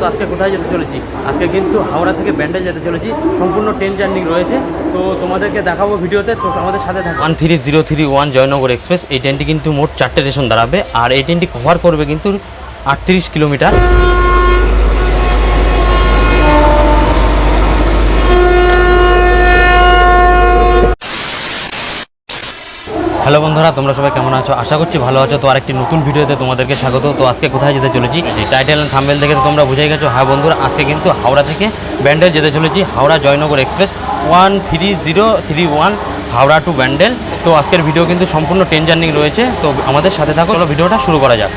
তো আজকে কোথায় যেতে চলেছি? আজকে কিন্তু হাওড়া থেকে ব্যান্ডেজ যেতে চলেছি। সম্পূর্ণ ট্রেন জার্নি রয়েছে। তো তোমাদেরকে দেখাবো ভিডিওতে, তো আমাদের সাথে থাকো। One three zero three one Joynagar express এই ট্রেনটি কিন্তু মোট চারটে স্টেশন দাঁড়াবে। আর এই ট্রেনটি কভার করবে কিন্তু আটত্রিশ কিলোমিটার হ্যালো বন্ধুরা তোমরা সবাই কেমন আছো? আশা করছি ভালো আছো। তো আরেকটি নতুন ভিডিওতে তোমাদেরকে স্বাগত। তো আজকে কোথায় যেতে চলেছি? টাইটেল থামবেল থাম্বেল দেখে তো তোমরা বুঝে গেছো। হ্যাঁ বন্ধুরা আজকে কিন্তু হাওড়া থেকে ব্যান্ডেল যেতে চলেছি। Howrah Joynagar express one three zero three one Howrah to Bandel. তো আজকের ভিডিও কিন্তু সম্পূর্ণ ট্রেন জার্নিং রয়েছে। তো আমাদের সাথে থাকো। ভিডিওটা শুরু করা যাক।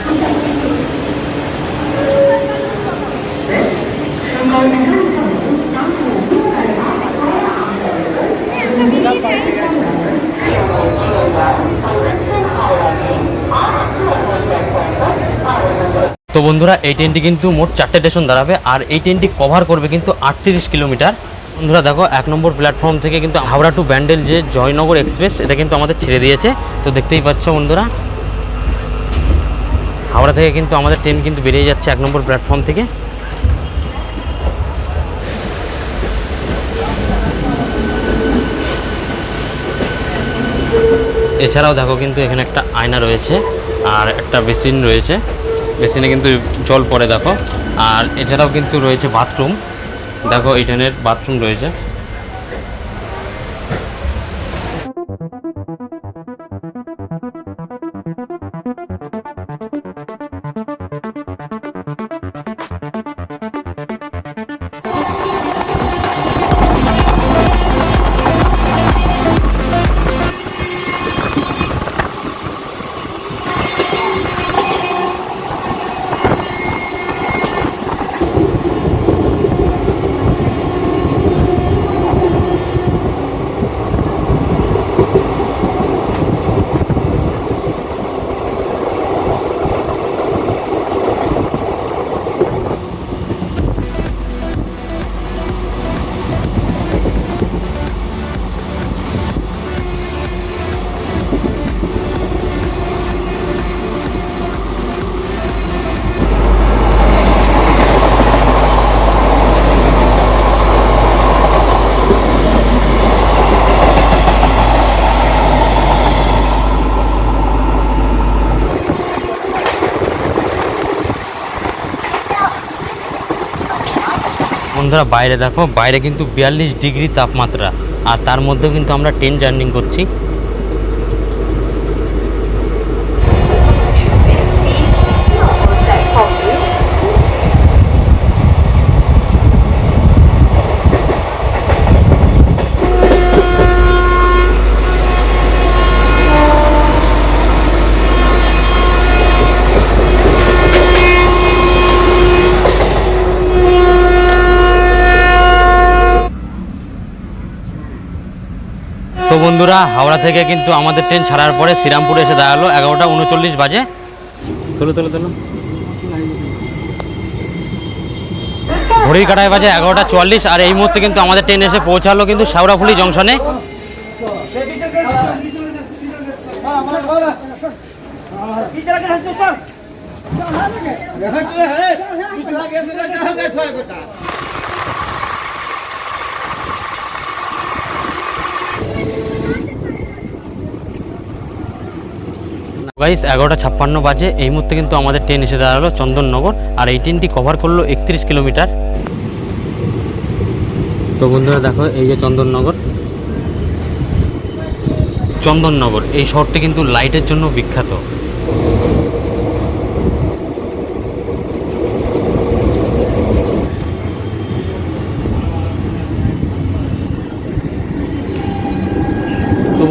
তো বন্ধুরা, এই ট্রেনটি কিন্তু মোট চারটে স্টেশন দাঁড়াবে আর এই ট্রেনটি কভার করবে কিন্তু আটত্রিশ কিলোমিটার। বন্ধুরা, দেখো, এক নম্বর প্ল্যাটফর্ম থেকে কিন্তু হাওড়া টু ব্যান্ডেল যে জয়নগর এক্সপ্রেস এটা কিন্তু আমাদের ছেড়ে দিয়েছে। তো দেখতেই পাচ্ছ বন্ধুরা, হাওড়া থেকে কিন্তু আমাদের ট্রেন কিন্তু বেরিয়ে যাচ্ছে এক নম্বর প্ল্যাটফর্ম থেকে। এছাড়াও দেখো কিন্তু এখানে একটা আয়না রয়েছে আর একটা বেসিন রয়েছে। বেসিনে কিন্তু জল পড়ে দেখো। আর এছাড়াও কিন্তু রয়েছে বাথরুম। দেখো ইটেনের বাথরুম রয়েছে। বন্ধুরা, বাইরে দেখো, বাইরে কিন্তু বিয়াল্লিশ ডিগ্রি তাপমাত্রা। আর তার মধ্যেও কিন্তু আমরা ট্রেন জার্নি করছি। বন্ধুরা হাওড়া থেকে কিন্তু আমাদের ট্রেন ছাড়ার পরে শ্রীরামপুরে এসে দাঁড়াল এগারোটা উনচল্লিশ বাজে। তোলো তোলো তোলো। ঘড়ির কাটায় বাজে এগারোটা চুয়াল্লিশ আর এই মুহূর্তে কিন্তু আমাদের ট্রেন এসে পৌঁছালো কিন্তু শেওড়াফুলি জংশনে। গাইস এগারোটা ছাপ্পান্ন বাজে। এই মুহূর্তে কিন্তু আমাদের ট্রেন এসে দাঁড়াল চন্দননগর আর এই ট্রেনটি কভার করল একত্রিশ কিলোমিটার তো বন্ধুরা দেখো, এই যে চন্দননগর। চন্দননগর, এই শহরটি কিন্তু লাইটের জন্য বিখ্যাত।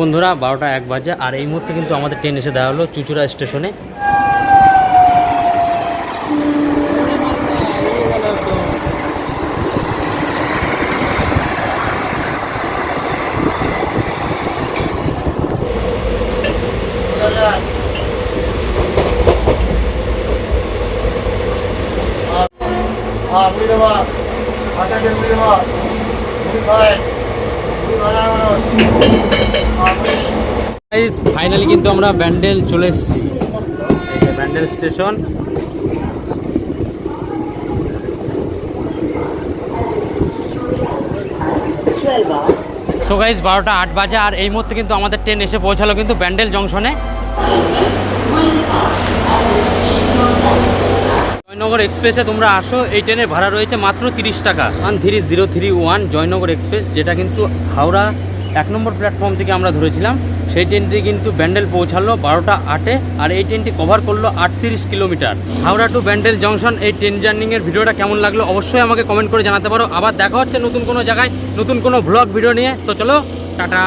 বন্ধুরা, বারোটা এক বাজে, আর এই মুহূর্তে কিন্তু আমাদের ট্রেন এসে দেওয়া হলো চুচুড়া স্টেশনে গাইস ফাইনালি কিন্তু আমরা ব্যান্ডেল চলে এসেছি। ব্যান্ডেল স্টেশন। সো গাইজ বারোটা আট বাজে আর এই মুহূর্তে কিন্তু আমাদের ট্রেন এসে পৌঁছালো কিন্তু ব্যান্ডেল জংশনে। জয়নগর এক্সপ্রেসে তোমরা আসো। এই ট্রেনের ভাড়া রয়েছে মাত্র তিরিশ টাকা। One three zero three one Joynagar express, যেটা কিন্তু হাওড়া এক নম্বর প্ল্যাটফর্ম থেকে আমরা ধরেছিলাম। সেই ট্রেনটি কিন্তু ব্যান্ডেল পৌঁছালো বারোটা আটে, আর এই ট্রেনটি কভার করল আটত্রিশ kilometre. Howrah to Bandel junction এই ট্রেন জার্নিংয়ের ভিডিওটা কেমন লাগল অবশ্যই আমাকে কমেন্ট করে জানাতে পারো। আবার দেখা হচ্ছে নতুন কোনো জায়গায়, নতুন কোনো ব্লগ ভিডিও নিয়ে। তো চলো, টাটা।